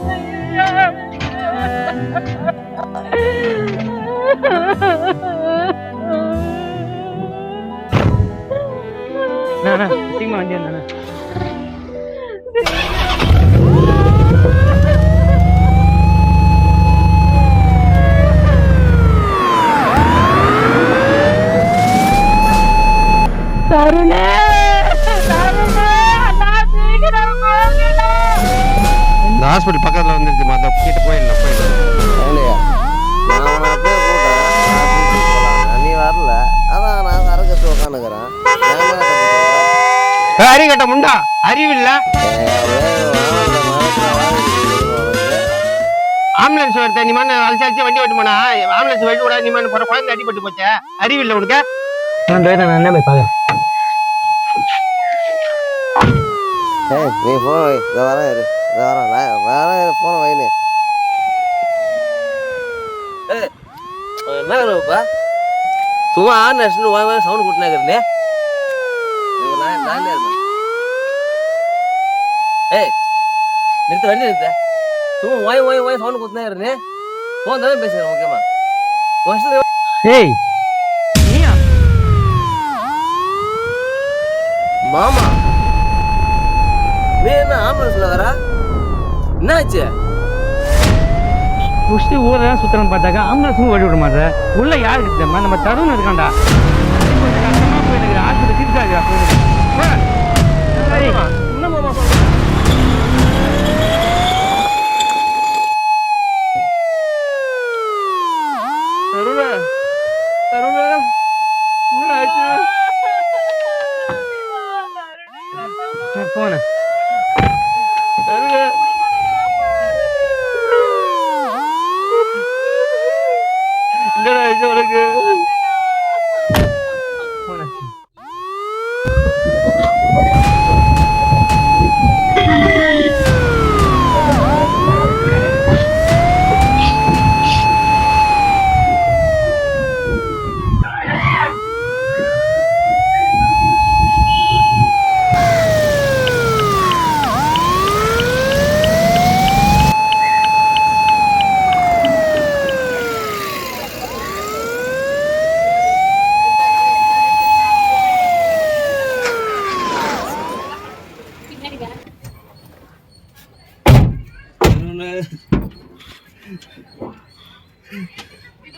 Nana, tingnan mo dyan, Nana. Hospital பக்கத்தில் வந்துருச்சுமா அந்த கிட்ட போயிடலாம் போயிடலாம். இல்லையா நான் அப்படியே கூட்டேன். நீ வரல. அதான் நான் சரக்கத்து உட்காந்துக்கிறேன் அறிகட்ட முண்டா. அறிவில்ல ஆம்புலன்ஸ் வருத்த நீ மண்ணு அழைச்சாச்சு வண்டி ஓட்டு போனா ஆம்புலன்ஸ் வழி விட நீ மண்ணு போற குழந்தை அடிபட்டு போச்சே. அறிவில்ல உனக்கு? நான் போய் நான் என்ன போய் பார்க்கறேன்? ஏய் நீ வை இதை வரேன் இரு ஃபோனை வைனு ஏய் என்ன வருவப்பா சும்மா ஆறு வாய் வாய் சவுண்ட் கொடுத்துனே இருக்கிறனே நான் நான் இருப்பேன்? ஏய் நிறுத்த வண்டி நிறுத்த. சும்மா வாய் வாய் வாய் சவுண்ட் கொடுத்துனே இருக்கிறனே ஃபோன் தானே பேசுகிறேன் இஷ்டத்துக்கு ஏய். நீயா மாமா. நீ என்ன ஆம்புலன்ஸ்ல வர என்னாச்சு? குஷ்டி ஊரெல்லாம் சுத்தணும் பார்த்தாக்கா ஆம்புலன்ஸும் வழி விட மாட்டேன் உள்ள யாரு இருக்குமா நம்ம தருணம் இருக்காண்டா கொஞ்சம் கஷ்டமா போயிருக்கிற ஆஸ்பத்திரி திருச்சாக்கிறா என்ன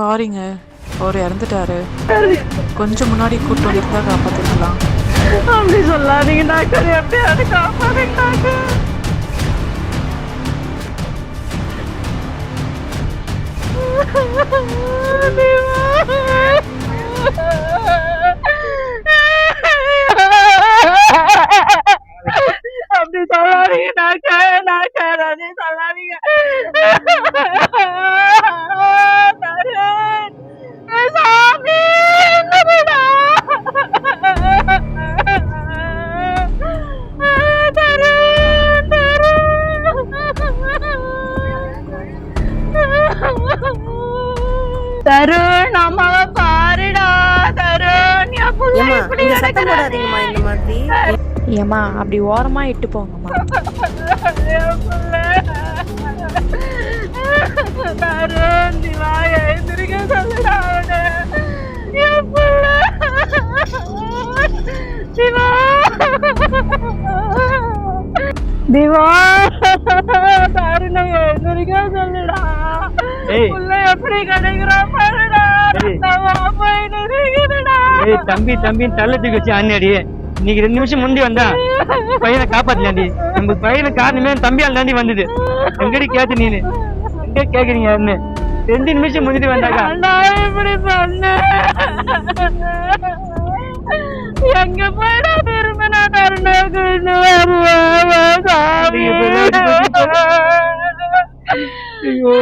சாரிங்க அவர் இறந்துட்டாரு. கொஞ்சம் முன்னாடி கூட்டு வந்திருந்தா காப்பாத்திருக்கலாம். அப்படி சொல்லாதீங்க டாக்டர் எப்படியாவது காப்பாடுங்க டாக்டர் அப்படி சத்தம். போடாதீங்கம்மா இந்த மாதிரி ஏம்மா அப்படி ஓரமா இட்டு போங்கம்மா திவா எழுந்திருக்க தருணம் வரைக்கும் சொல்லுடா எப்படி கிடைக்கிறான் பாருடா. நான் இருக்குதுடா ஏய் தம்பி தம்பின்னு தள்ள தூக்கி வச்சு அண்ணாடி இன்னைக்கு ரெண்டு நிமிஷம் முந்தி வந்தா பையனை காப்பாத்தலாண்டி நம்ம பையனை காரணமே தம்பியால் தாண்டி வந்தது. எங்கடி கேட்டு நீனு? எங்க கேக்குறீங்க யாருன்னு? ரெண்டு நிமிஷம் முந்திட்டு வந்தாக்கா. இப்படி பண்ணேன் எங்க போயிடா திரும்ப நான் தருணாக்குன்னு வருவேன் சாமி. ஐயோ.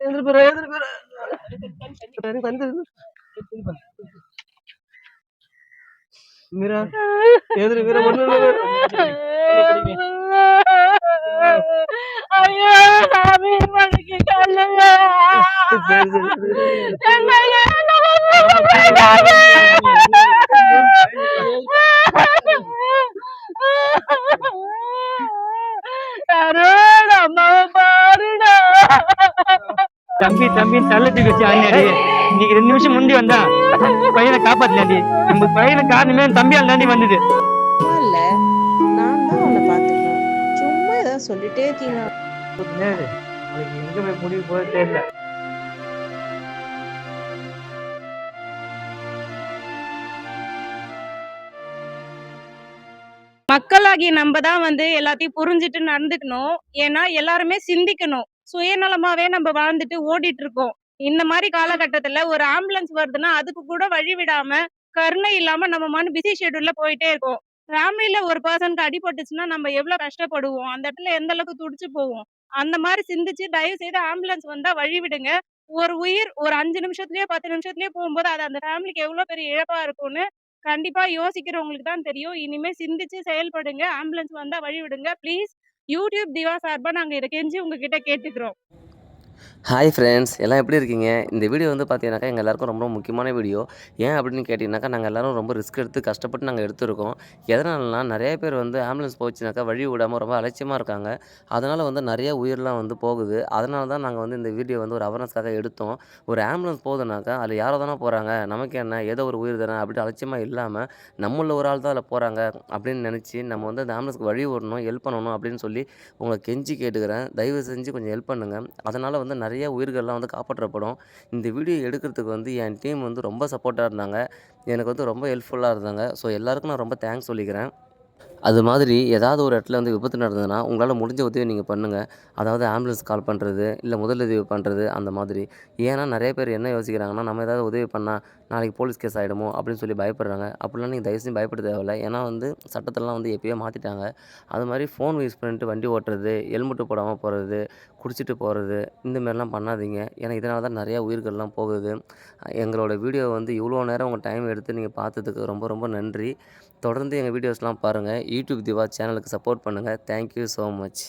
எதிர் பேர எதிர் பேர எனக்கு வந்து மீரா எதிர் பேர ஒண்ணு ஐயோ சாமி மணிக்கு கல்லுங்க. தம்பி தம்பின்னு தள்ள தூக்கி வச்சு அண்ணாடி இன்னைக்கு ரெண்டு நிமிஷம் முந்தி வந்தா. பையனை காப்பாத்தலாண்டி நம்ம பையனை காரணமே என் தம்பியால் தாண்டி வந்தது. இல்ல நான் தான் உன்னை பாத்துக்கணும் சும்மா ஏதாவது சொல்லிட்டே இருக்கீங்க எங்க போய் முடிவு போக தெரியல. மக்களாகிய நம்ம தான் வந்து எல்லாத்தையும் புரிஞ்சுட்டு நடந்துக்கணும். ஏன்னா எல்லாருமே சிந்திக்கணும். சுயநலமாவே நம்ம வாழ்ந்துட்டு ஓடிட்டு இருக்கோம். இந்த மாதிரி காலகட்டத்துல ஒரு ஆம்புலன்ஸ் வருதுன்னா அதுக்கு கூட வழி விடாம கருணை இல்லாம நம்ம மனு பிஸி ஷெட்யூல்ல போயிட்டே இருக்கோம். ஃபேமிலியில ஒரு பர்சனுக்கு அடிபட்டுச்சுன்னா நம்ம எவ்வளவு கஷ்டப்படுவோம்? அந்த இடத்துல எந்த அளவுக்கு துடிச்சு போவோம்? அந்த மாதிரி சிந்திச்சு தயவு செய்து ஆம்புலன்ஸ் வந்தா வழி விடுங்க. ஒரு உயிர் ஒரு அஞ்சு நிமிஷத்துலயே பத்து நிமிஷத்துலயோ போகும்போது அது அந்த ஃபேமிலிக்கு எவ்வளவு பெரிய இழப்பா இருக்கும்னு கண்டிப்பா யோசிக்கிறவங்களுக்கு தான் தெரியும். இனிமே சிந்திச்சு செயல்படுங்க. ஆம்புலன்ஸ் வந்தா வழி விடுங்க. ப்ளீஸ் யூடியூப் திவா சார்பா நாங்க இதை கெஞ்சி உங்ககிட்ட கேட்டுக்கிறோம். ஹாய் ஃப்ரெண்ட்ஸ் எல்லாம் எப்படி இருக்கீங்க? இந்த வீடியோ வந்து பார்த்தீங்கன்னாக்கா எங்கள் எல்லாருக்கும் ரொம்ப முக்கியமான வீடியோ. ஏன் அப்படின்னு கேட்டிங்கனாக்கா நாங்கள் எல்லோரும் ரொம்ப ரிஸ்க் எடுத்து கஷ்டப்பட்டு நாங்கள் எடுத்திருக்கோம். எதனாலனா நிறைய பேர் வந்து ஆம்புலன்ஸ் போச்சுனாக்கா வழி விடாமல் ரொம்ப அலட்சியமாக இருக்காங்க. அதனால் வந்து நிறைய உயிர்லாம் வந்து போகுது. அதனால தான் நாங்கள் வந்து இந்த வீடியோ வந்து ஒரு அவேர்னஸ்க்காக எடுத்தோம். ஒரு ஆம்புலன்ஸ் போகுதுனாக்கா அதில் யாரோ தானே போகிறாங்க நமக்கு என்ன? ஏதோ ஒரு உயிர் தானே? அப்படி அலட்சியமாக இல்லாமல் நம்மள ஒரு ஆள் தான் அதில் போகிறாங்க அப்படின்னு நினச்சி நம்ம வந்து அந்த ஆம்புலன்ஸ்க்கு வழி விடணும் ஹெல்ப் பண்ணணும் அப்படின்னு சொல்லி உங்களை கெஞ்சி கேட்டுக்கிறேன். தயவு செஞ்சு கொஞ்சம் ஹெல்ப் பண்ணுங்கள் அதனால் வந்து நிறைய உயிர்கள்லாம் வந்து காப்பாற்றப்படும். இந்த வீடியோ எடுக்கிறதுக்கு வந்து என் டீம் வந்து ரொம்ப சப்போர்ட்டாக இருந்தாங்க. எனக்கு வந்து ரொம்ப ஹெல்ப்ஃபுல்லாக இருந்தாங்க. ஸோ எல்லாருக்கும் நான் ரொம்ப தேங்க்ஸ் சொல்லிக்கிறேன். அது மாதிரி ஏதாவது ஒரு இடத்துல வந்து விபத்து நடந்ததுன்னா உங்களால் முடிஞ்ச உதவி நீங்கள் பண்ணுங்கள் அதாவது ஆம்புலன்ஸ் கால் பண்ணுறது இல்லை முதலுதவி பண்ணுறது அந்த மாதிரி. ஏன்னா நிறைய பேர் என்ன யோசிக்கிறாங்கன்னா நம்ம ஏதாவது உதவி பண்ணால் நாளைக்கு போலீஸ் கேஸ் ஆகிடுமோ அப்படின்னு சொல்லி பயப்படுறாங்க. அப்படிலாம் நீங்கள் தயவு செஞ்சு பயப்பட தேவையில்ல. ஏன்னா வந்து சட்டத்தெல்லாம் வந்து எப்பயோ மாற்றிட்டாங்க அது மாதிரி ஃபோன் யூஸ் பண்ணிட்டு வண்டி ஓட்டுறது ஹெல்மெட்டு போடாமல் போகிறது குடிச்சிட்டு போகிறது இந்த மாதிரிலாம் பண்ணாதீங்க. ஏன்னா இதனால தான் நிறையா உயிர்கள்லாம் போகுது. எங்களோட வீடியோ வந்து இவ்வளோ நேரம் உங்கள் டைம் எடுத்து நீங்கள் பார்த்ததுக்கு ரொம்ப ரொம்ப நன்றி. தொடர்ந்து எங்கள் வீடியோஸ்லாம் பாருங்கள் யூடியூப் திவா சேனலுக்கு சப்போர்ட் பண்ணுங்கள் தேங்க்யூ ஸோ மச்